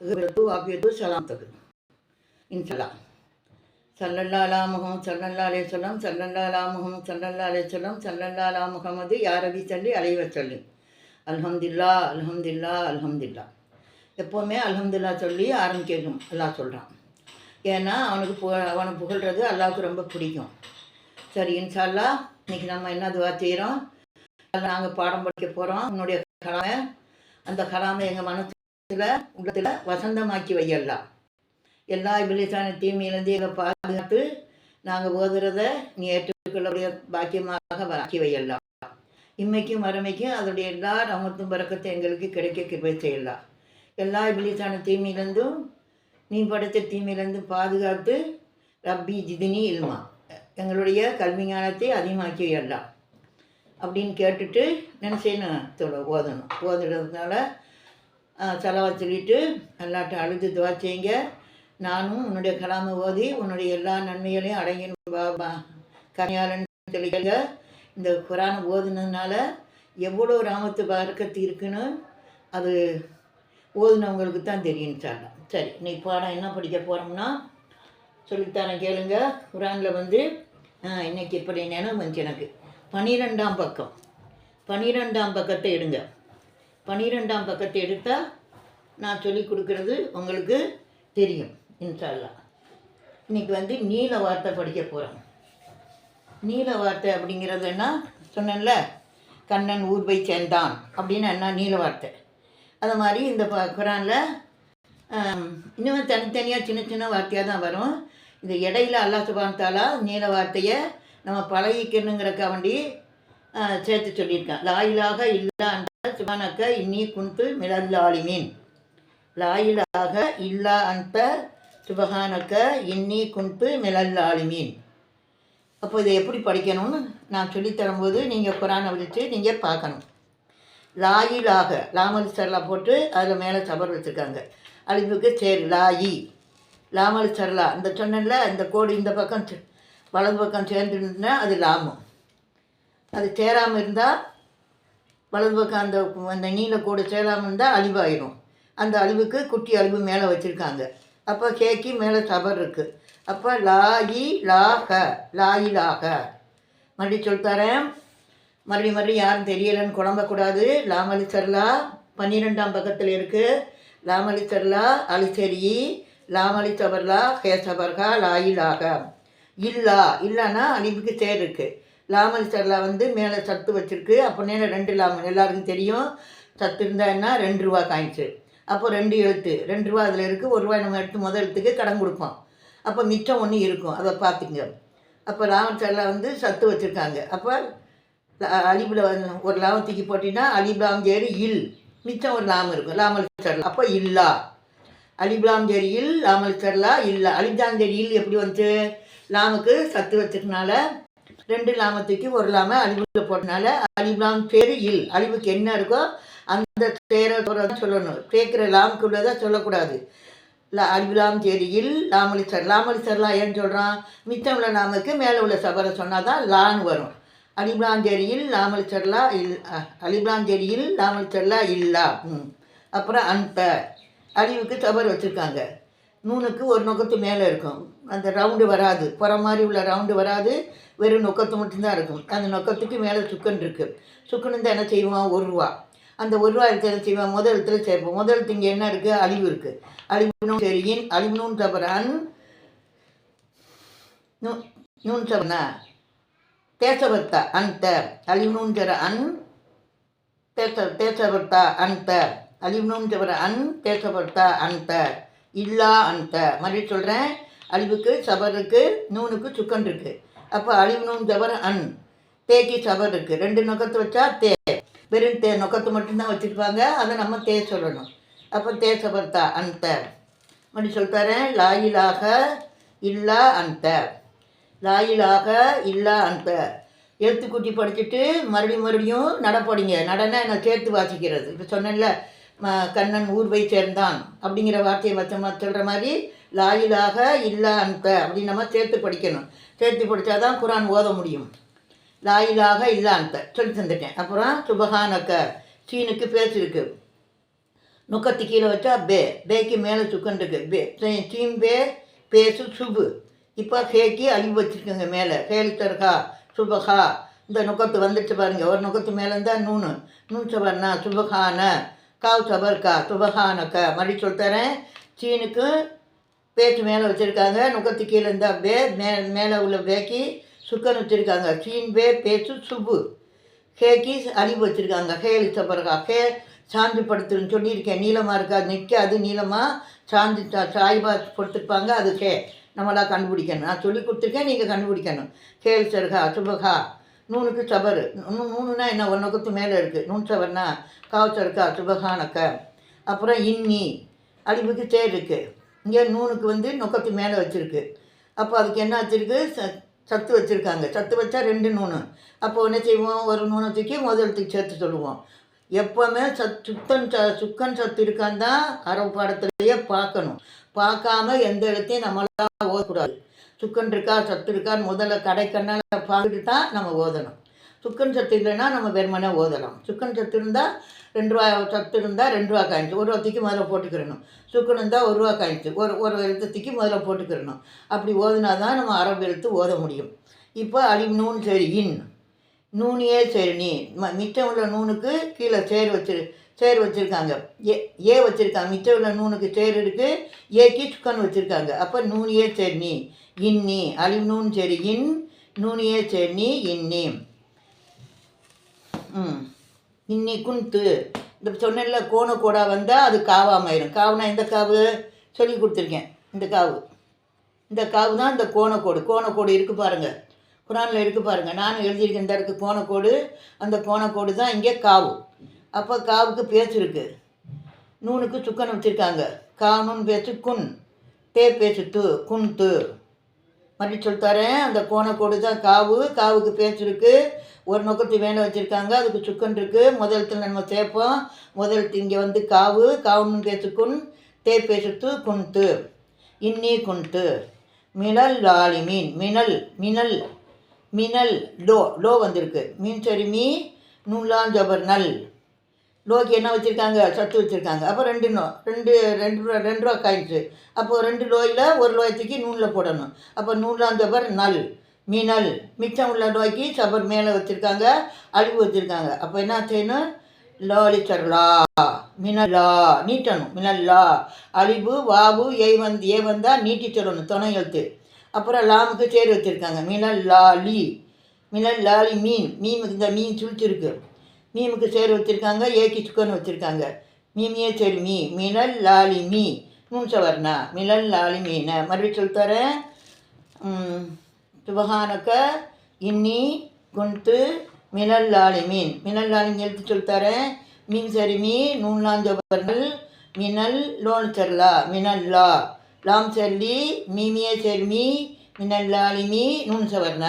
தகுபிரத்து வாக்கியத்து சலாம் தகு இன்சலாம் சல்லல்லா முகம் சல்லல்லா அலே சொல்லம் சல்லல்லா அலா முகம் சல்லல்லா அலே சொல்லம் சல்லல்லா அலா முகமது யாரபி சொல்லி அலைவ சொல்லி அல்ஹம்துல்லா அல்ஹம்துல்லா அல்ஹம்துல்லா எப்போவுமே அல்ஹம்துல்லா சொல்லி ஆரம்பிக்கணும் அல்லாஹ் சொல்கிறான் ஏன்னா அவனுக்கு பு அவனை புகழ்கிறது அல்லாவுக்கு ரொம்ப பிடிக்கும். சரி இன்ஷால்லா இன்னைக்கு நம்ம என்ன துவா செய்கிறோம் நாங்கள் பாடம் படிக்க போகிறோம் உன்னுடைய கலாமை அந்த கலாமை எங்கள் மனசு உள்ளத்தில் வசந்தமாக்கி வையலாம். எல்லா இபிலிசான தீமையிலேருந்து எங்களை பாதுகாத்து நாங்கள் ஓதுறத நீ ஏற்றுக்கொள்ளக்கூடிய பாக்கியமாக ஆக்கி வையலாம். இம்மைக்கும் மறுமைக்கும் அதோடைய எல்லா ரமத்தும் பறக்கத்தை எங்களுக்கு கிடைக்க கிருபை செய்யலாம். எல்லா இபிலிசான தீமையிலேருந்தும் நீ படைத்த தீமையிலேருந்து பாதுகாத்து ரப்பி ஜிதினி இல்மா. எங்களுடைய கல்வி ஞானத்தை அதிகமாக்கி வையலாம். அப்படின்னு கேட்டுட்டு நினச்சேன்னு தொட ஓதணும். ஓதுறதுனால செலவை சொல்லிட்டு அல்லாட்ட அழுது துவா செய்யுங்க. நானும் உன்னுடைய கலாமை ஓதி உன்னுடைய எல்லா நன்மைகளையும் அடங்கின பாபா கனியாளன் தெளிக்க. இந்த குரானை ஓதுனதுனால எவ்வளோ ராமத்து பறக்கத்து இருக்குன்னு அது ஓதுனவங்களுக்கு தான் தெரியும் சார் சரி நீ பாடம் என்ன படிக்க போகிறோம்னா சொல்லித்தரேன் கேளுங்க. குரானில் வந்து இன்னைக்கு இப்படி நினைவு வந்துச்சு எனக்கு. பன்னிரெண்டாம் பக்கம். பன்னிரெண்டாம் பக்கத்தை எடுங்க. பன்னிரெண்டாம் பக்கத்தை எடுத்தால் நான் சொல்லி கொடுக்குறது உங்களுக்கு தெரியும் இன்ஷால்லா இன்றைக்கி வந்து நீல வார்த்தை படிக்க போகிறோம் நீல வார்த்தை அப்படிங்கிறதுன்னா சொன்னேன்ல கண்ணன் ஊர்வை சேர்ந்தான். அப்படின்னு என்ன? நீல வார்த்தை. அது மாதிரி இந்த ப குரானில் இன்னும் தனித்தனியாக சின்ன சின்ன வார்த்தையாக தான் வரும். இந்த இடையில அல்லா சுபான்தாலா நீல வார்த்தையை நம்ம பழகிக்கணுங்கிறக்க வேண்டி சேர்த்து சொல்லியிருக்கேன். லாயிலாக இல்லா சுபானக்க இன்னி குந்து மிளல்லாலிமீன் லாயிலாக இல்லா அன்ப சுபகானக்க இன்னி குந்து மிளல்லாலிமீன் அப்போ இதை எப்படி படிக்கணும்னு நான் சொல்லித்தரும்போது நீங்கள் குரானை விழித்து நீங்கள் பார்க்கணும். லாயிலாக லாமல் போட்டு அதில் மேலே சபர் வச்சுருக்காங்க. அழிவுக்கு சரி லாயி லாமல் சரலா இந்த சொன்னல இந்த கோடு இந்த பக்கம் வலது பக்கம் சேர்ந்துருந்துன்னா அது லாமம் அது சேராமல் இருந்தால் வலது பக்கம் அந்த அந்த நீல கூட சேராமல் இருந்தால் அழிவாயிடும் அந்த அழிவுக்கு குட்டி அழிவு மேலே வச்சுருக்காங்க. அப்போ கேக்கி மேலே சபர் இருக்குது அப்போ லாயி லாக லாயிலாக மறுபடியும் சொல்லித்தரேன் மறுபடியும் மறுபடியும் யாரும் தெரியலைன்னு குழம்பக்கூடாது. லாமலி சர்லா பன்னிரெண்டாம் பக்கத்தில் இருக்குது லாமலி சர்லா அலிசரி லாமலி சபர்லா ஹேசபர்கா லாயிலாக இல்லா இல்லைன்னா அழிவுக்கு சேர் இருக்குது லாமல் சர்லா வந்து மேலே சத்து வச்சுருக்கு. அப்போ ரெண்டு லாமல் எல்லாருக்கும் தெரியும். சத்து இருந்தான்னா ரெண்டு ரூபா காய்ச்சு அப்போ ரெண்டு எழுத்து ரெண்டு ரூபா அதில் இருக்குது ஒரு ரூபாய் நம்ம எடுத்து முதல் எழுத்துக்கு கடன் கொடுப்போம். அப்போ மிச்சம் ஒன்று இருக்கும். அதை பார்த்துங்க அப்போ லாமல் சர்லா வந்து சத்து வச்சுருக்காங்க. அப்போ அலிபில் ஒரு லாபம் தூக்கி போட்டிங்கன்னா அலிபுலாஞ்சேரி இல். மிச்சம் ஒரு லாபம் இருக்கும். லாமல் சர்லா அப்போ இல்லா. அலிபுலாஞ்சேரி இல் லாமல் சர்லா இல்லை. அலிபிலாம் சேரி இல் எப்படி வந்துச்சு? லாமுக்கு சத்து வச்சதுனால ரெண்டு லாமத்துக்கு ஒரு லாம அழிவுல போட்டனால அழிவுலாம் பேர் இல் அழிவுக்கு என்ன இருக்கோ அந்த சேர சொல்லணும். சேர்க்கிற லாமுக்குள்ளதான் உள்ளதை சொல்லக்கூடாது. லா அழிவுலாம் சரி லாமலி சர் லாமலி ஏன்னு சொல்கிறான் மிச்சம் உள்ள நாமுக்கு மேலே உள்ள சபரை சொன்னால் தான் லான்னு வரும். அலிபிளாஞ்சேரியில் லாமல் சர்லா இல் அலிபிளாஞ்சேரியில் லாமல் சர்லா இல்லா. ம். அப்புறம் அந்த அழிவுக்கு சபர் வச்சுருக்காங்க. நூனுக்கு ஒரு நொக்கத்து மேலே இருக்கும். அந்த ரவுண்டு வராது. புற மாதிரி உள்ள ரவுண்டு வராது. வெறும் நொக்கத்து மட்டும்தான் இருக்கும். அந்த நொக்கத்துக்கு மேலே சுக்கன் இருக்குது சுக்கன் தான் என்ன செய்வோம் ஒரு ரூபா. அந்த ஒரு ரூபா எடுத்து என்ன செய்வோம் முதல் இடத்துல சேர்ப்போம். முதல் இடத்து இங்கே என்ன இருக்குது அழிவு இருக்குது அழிவுனும் சரியின் அழிவுனும் தபரான் நூன் சபனா தேசபர்த்தா அந்த. அழிவுனும் ஜர அன். தேச தேசபர்த்தா அந்த. அழிவுனும் ஜபர அன். தேசபர்த்தா அந்த. இல்லா அந்த. மறுபடியும் சொல்கிறேன் அழிவுக்கு சபருக்கு நூனுக்கு சுக்கன் இருக்குது அப்போ அழிவு நூன் ஜபர் அன். தேக்கி சபர் இருக்குது ரெண்டு நொக்கத்தை வச்சா தே. வெறும் தே நொக்கத்தை மட்டும்தான் வச்சுருப்பாங்க. அதை நம்ம தே சொல்லணும். அப்போ தே சபர்த்தா அந்த அப்படி சொல்லித்தரேன் லாயிலாக இல்லா அந்த லாயிலாக இல்லா அந்த எழுத்துக்குட்டி படிச்சுட்டு மறுபடியும் மறுபடியும் நடப்படிங்க நடன நான் சேர்த்து வாசிக்கிறது. இப்போ சொன்னேன்ல கண்ணன் ஊர்வை சேர்ந்தான். அப்படிங்கிற வார்த்தையை வச்சமாக சொல்கிற மாதிரி லாயிலாக இல்லா அப்படின்னு நம்ம சேர்த்து படிக்கணும். சேர்த்து படித்தா தான் குரான் ஓத முடியும். லாயிலாக இல்லா சொல்லி தந்துட்டேன். அப்புறம் சுபஹானக்க சீனுக்கு பேசிருக்கு நுக்கத்து கீழே வச்சா பே. பேக்கு மேலே சுக்கன் பே. சீ- சீம் பே பேசு சுபு. இப்போ ஹேக்கு அழிவு வச்சுருக்குங்க மேலே. ஹேலித்தர்கா சுபகா இந்த நுக்கத்து வந்துட்டு பாருங்க. ஒரு நுக்கத்து மேலே இருந்தால் நூனு. நூன் சபர்னா சுபகான காவ் சபர்கா சுபகானக்க மறுபடி சொல்லித்தரேன். சீனுக்கு பேச்சு மேலே வச்சுருக்காங்க நுக்கத்து கீழே இருந்தால் பே மே மேலே உள்ள பேக்கி சுக்கன் வச்சுருக்காங்க. சீன் பே பேச்சு சுபு ஹேக்கி அழிவு வச்சுருக்காங்க. ஹேலி சபர்கா ஹே சாந்து படுத்துன்னு சொல்லியிருக்கேன். நீளமாக இருக்கா? நிற்காது நீளமாக சாந்து சாய்வாக சாய்பா கொடுத்துருப்பாங்க. அது ஹே நம்மளாக கண்டுபிடிக்கணும். நான் சொல்லி கொடுத்துருக்கேன் நீங்கள் கண்டுபிடிக்கணும். ஹேல் சருகா சுபகா நூனுக்கு சபர் நூ நூனுனா என்ன? ஒரு நுக்கத்து மேலே இருக்குது நூன் சபர்னா காவ் சருகா சுபகானக்க அப்புறம் இன்னி. அழிவுக்கு சேர் இருக்குது இங்கே நூனுக்கு வந்து நொக்கத்து மேலே வச்சுருக்கு. அப்போ அதுக்கு என்ன வச்சுருக்கு? ச சத்து வச்சுருக்காங்க. சத்து வச்சா ரெண்டு நூனு. அப்போ என்ன செய்வோம்? ஒரு நூனை தூக்கி முதலத்துக்கு சேர்த்து சொல்லுவோம். எப்போவுமே சத் சுத்தன் ச சுக்கன் சத்து இருக்கான்னு தான் அரவு பாடத்துலேயே பார்க்கணும். பார்க்காம எந்த இடத்தையும் நம்மளால் ஓதக்கூடாது. சுக்கன் இருக்கா சத்து இருக்கான்னு முதல்ல கடைக்கண்ணால் பார்த்துட்டு தான் நம்ம ஓதணும். சுக்கன் சத்து இல்லைன்னா நம்ம வெறுமனே ஓதலாம். சுக்கன் சத்து இருந்தால் ரெண்டு ரூபா சத்து இருந்தால் ரெண்டு ரூபா காய்ச்சி ஒரு ரூபாய்க்கு முதல்ல போட்டுக்கிறணும். சுக்கன் இருந்தால் ஒரு ரூபா காய்ச்சி ஒரு ஒரு எழுத்துக்கு முதல்ல போட்டுக்கிறணும். அப்படி ஓதுனா தான் நம்ம அரபு எழுத்து ஓத முடியும். இப்போ அடி நூன் சரி இன். நூனியே சரி நீ. ம மிச்சம் உள்ள நூனுக்கு கீழே சேர் வச்சிரு சேர் வச்சுருக்காங்க. ஏ ஏ வச்சுருக்காங்க. மிச்சம் உள்ள நூனுக்கு சேர் இருக்குது ஏக்கி சுக்கன் வச்சுருக்காங்க. அப்போ நூனியே சரி நீ. இன்னி அழிவு நூன் சரி இன். நூனியே சரி நீ. இன்னி ம். இன்னி குந்து இந்த சொன்னல கோண கோடா வந்தால் அது காவாமாயிரும். காவுனா எந்த காவு? சொல்லி கொடுத்துருக்கேன். இந்த காவு. இந்த காவு தான் இந்த கோணக்கோடு கோணக்கோடு இருக்குது பாருங்கள் குரானில் இருக்குது பாருங்கள் நானும் எழுதியிருக்கேன். இந்த இருக்குது கோணக்கோடு அந்த கோணக்கோடு தான் இங்கே காவு. அப்போ காவுக்கு பேச்சு இருக்குது நூனுக்கு சுக்கன் வச்சுருக்காங்க. காணுன்னு பேச்சு குன். தே பேச்சு து. குன் து. மறுபடி சொல்லித்தரேன். அந்த கோணக்கோடு தான் காவு. காவுக்கு பேச்சு இருக்குது ஒரு நொக்கத்து மேலே வச்சுருக்காங்க. அதுக்கு சுக்கன் இருக்குது முதலத்தில் நம்ம சேர்ப்போம் முதலத்து இங்கே வந்து காவு. காவுன்னு பேச்சு குன் தே பேசுத்து குன்து இன்னி குண்டு மினல் லாலி மீன். மினல் மினல் மினல் லோ லோ வந்திருக்கு. மீன் சரி மீ நூலான் ஜபர் நல். லோக்கு என்ன வச்சுருக்காங்க? சத்து வச்சுருக்காங்க. அப்போ ரெண்டு நோ ரெண்டு ரெண்டு ரூபா ரெண்டு ரூபா காயின்ஸு அப்போது ரெண்டு லோயில் ஒரு லோயத்துக்கு நூலில் போடணும். அப்போ நூலான் ஜபர் நல். மினல் மிச்சம் உள்ள நோய்க்கு சபர் மேலே வச்சுருக்காங்க அழிவு வச்சுருக்காங்க. அப்போ என்ன செய்யணும் லோலிச்சர்லா மினல்லா நீட்டணும். மினல்லா அழிவு வாவு ஏ வந்து ஏ வந்தால் நீட்டி சொல்லணும் துணை எழுத்து. அப்புறம் லாமுக்கு சேர் வச்சுருக்காங்க. மினல் லாலி மினல் லாலி மீன். மீமுக்கு இந்த மீன் சுழிச்சிருக்கு. மீமுக்கு சேர் வச்சுருக்காங்க ஏக்கி சுக்கன் வச்சுருக்காங்க. மீமியே சரி மீ. மினல் லாலி மீ. நூன் சவர்ணா மினல் லாலி மீனை. மறுபடியும் சொல்லித்தரேன் சுபஹானக்க இன்னி குண்டு மினல்லாளி மீன் மினல் எழுத்து சொல்லித்தரேன் மீன் சரி மீ நூன்லாம் மினல் லோன் செல்லா மினல்லா. லாம் செல்லி மீமியே செல்மி மினல்லாலிமி நூன் சவர்ண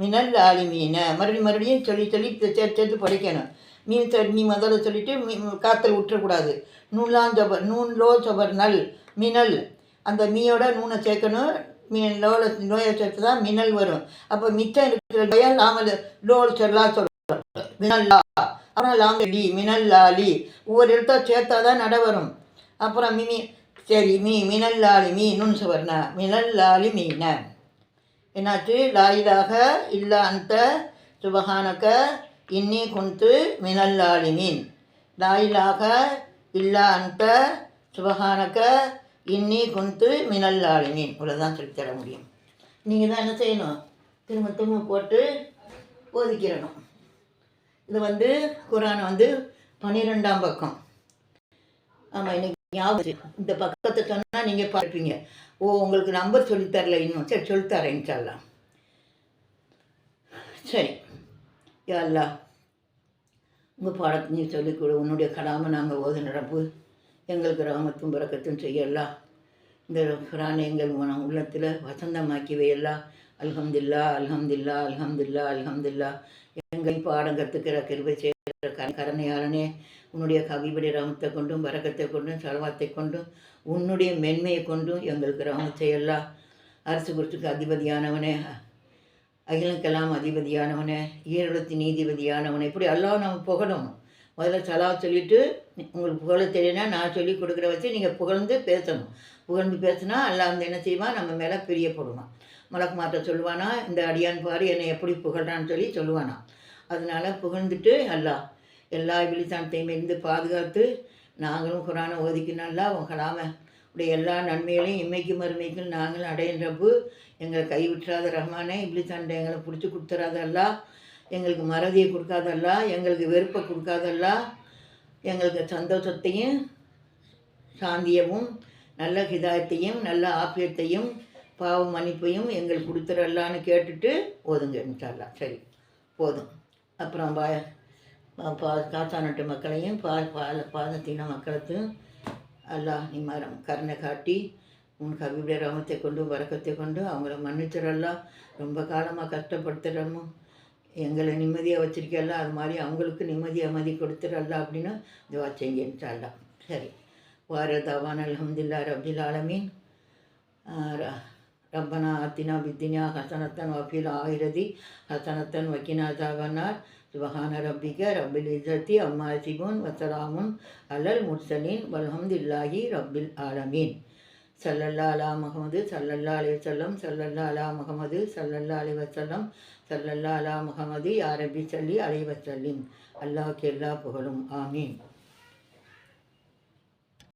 மினல் லாலிமீன மறுபடியும் மறுபடியும் சொல்லி சொல்லி சேர்த்து சேர்த்து படிக்கணும். மீன் சட்னி முதல்ல சொல்லிட்டு மீ காத்தல் விட்டுறக்கூடாது நூன்லாம் ஜபர் நூன் லோ சபர் நல் மினல். அந்த மீயோட நூனை சேர்க்கணும். மீன் லோல நோயை சேர்த்து தான் மினல் வரும். அப்போ மிச்சம் இருக்கிற லோயா லாமல் லோல் சொல்லா சொல்கிறோம் மினல்லா அப்புறம் லாங்கடி மினல் லாலி. ஒவ்வொரு இடத்த சேர்த்தா தான் நட வரும். அப்புறம் மினி சரி மீ மினல் லாலி மீ நுண் சுவர்ணா மினல் லாலி மீன. என்னாச்சு? லாயிலாக இல்லா அந்த சுபகானக்க இன்னி குந்து மினல் லாலி மீன். லாயிலாக இல்லா அந்த சுபகானக்க இன்னி குந்து மினல் லாலி மீன் இவ்வளோதான் சொல்லித்தர முடியும். நீங்கள் தான் என்ன செய்யணும்? திரும்ப திரும்ப போட்டு ஒதுக்கிடணும் இது வந்து குரான் வந்து பன்னிரெண்டாம் பக்கம். ஆமாம் இன்னைக்கு ஞாபகம் இந்த பக்கத்தை சொன்னால் நீங்கள் பார்ப்பீங்க. ஓ உங்களுக்கு நம்பர் சொல்லித்தரல இன்னும். சரி சொல்லித்தரேன் சொல்லலாம் சரி. யா அல்லா உங்கள் பாடத்தை நீ சொல்லிக் கொடு. உன்னுடைய கடாமல் நாங்கள் ஓது நடப்பு எங்கள் கிராமத்தும் பிறக்கத்தும் செய்யலாம் இந்த குரானை எங்கள் உள்ளத்தில் வசந்தமாக்கி வையல்லாம் அல்ஹம்துல்லா அல்ஹம்துல்லா அல்ஹம்துல்லா அல்ஹம்துல்லா. எங்கள் பாடம் கற்றுக்கிற கிருபை செய்கிற கர- கருணையாளனே உன்னுடைய கவிபடி ராமத்தை கொண்டும் வரக்கத்தை கொண்டும் செலவாத்தை கொண்டும் உன்னுடைய மென்மையை கொண்டும் எங்களுக்கு ராமத்தை எல்லாம் அரசு குறிச்சுக்கு அதிபதியானவனே அகிலக்கெல்லாம் அதிபதியானவனே ஈரடத்து நீதிபதியானவனே. இப்படி எல்லாம் நம்ம புகழணும் முதல்ல சலாவை சொல்லிவிட்டு உங்களுக்கு புகழ தெரியும்னா நான் சொல்லி கொடுக்குற வச்சு நீங்கள் புகழ்ந்து பேசணும். புகழ்ந்து பேசினா எல்லாம் வந்து என்ன செய்வான்? நம்ம மேலே பிரியப்படுவான் மலக்கு மாற்ற சொல்லுவானா? இந்த அடியான் பாரு என்னை எப்படி புகழ்றான்னு சொல்லி சொல்லுவானா? அதனால் புகழ்ந்துட்டு அல்லா எல்லா விழித்தானத்தையும் இருந்து பாதுகாத்து நாங்களும் குரானை ஓதிக்கணும் அல்லா உன் கலாம உடைய எல்லா நன்மைகளையும் இம்மைக்கும் மறுமைக்கும் நாங்களும் அடையின்றப்பு எங்களை கைவிட்டுறாத ரஹ்மானே இப்ளித்தாண்டை எங்களை பிடிச்சி கொடுத்துறாதல்லா எங்களுக்கு மறதியை கொடுக்காதல்லா எங்களுக்கு வெறுப்பை கொடுக்காதல்லா எங்களுக்கு சந்தோஷத்தையும் சாந்தியவும் நல்ல ஹிதாயத்தையும் நல்ல ஆப்பியத்தையும் பாவ மன்னிப்பையும் எங்களுக்கு கொடுத்துடலான்னு கேட்டுட்டு ஓதுங்க இன்ஷால்லா சரி போதும். அப்புறம் பா பா காத்தானட்டு மக்களையும் பா பால பாதத்தின மக்களுக்கும் அல்லாஹ் மரம் கருணை காட்டி உன் கவிடைய ரமத்தை கொண்டு வரக்கத்தை கொண்டு அவங்கள மன்னிச்சிடலாம் ரொம்ப காலமாக கஷ்டப்படுத்துகிறோமோ எங்களை நிம்மதியாக வச்சிருக்கல அது மாதிரி அவங்களுக்கு நிம்மதியாக அமைதி கொடுத்துடல அப்படின்னு துவா செய்யுன்றாலா சரி. வாரதாவான் அலமதுல்லா ரபில் ஆலமீன். ரப்பனா ஆத்தினா பித்தினியா ஹசனத்தன் வஃபில் ஆயிரதி. ஹசனத்தன் வக்கினா தாவனார். சுபஹான ரப்பிக ரப்பில் இசத்தி அம்மா சிபுன் வசலாமுன் அலல் முர்சலின் வல்ஹம்துல்லாஹி ரப்பில் ஆலமீன். சல்லல்லா அலா முகமது சல்லல்லா அலி வசல்லம் சல்லல்லா அலா முகமது சல்லல்லா அலி வசல்லம் சல்லல்லா அலா முகமதி யாரபி சல்லி அலி அல்லாஹ் அல்லாஹ்க்கு எல்லா புகழும் ஆமீன்.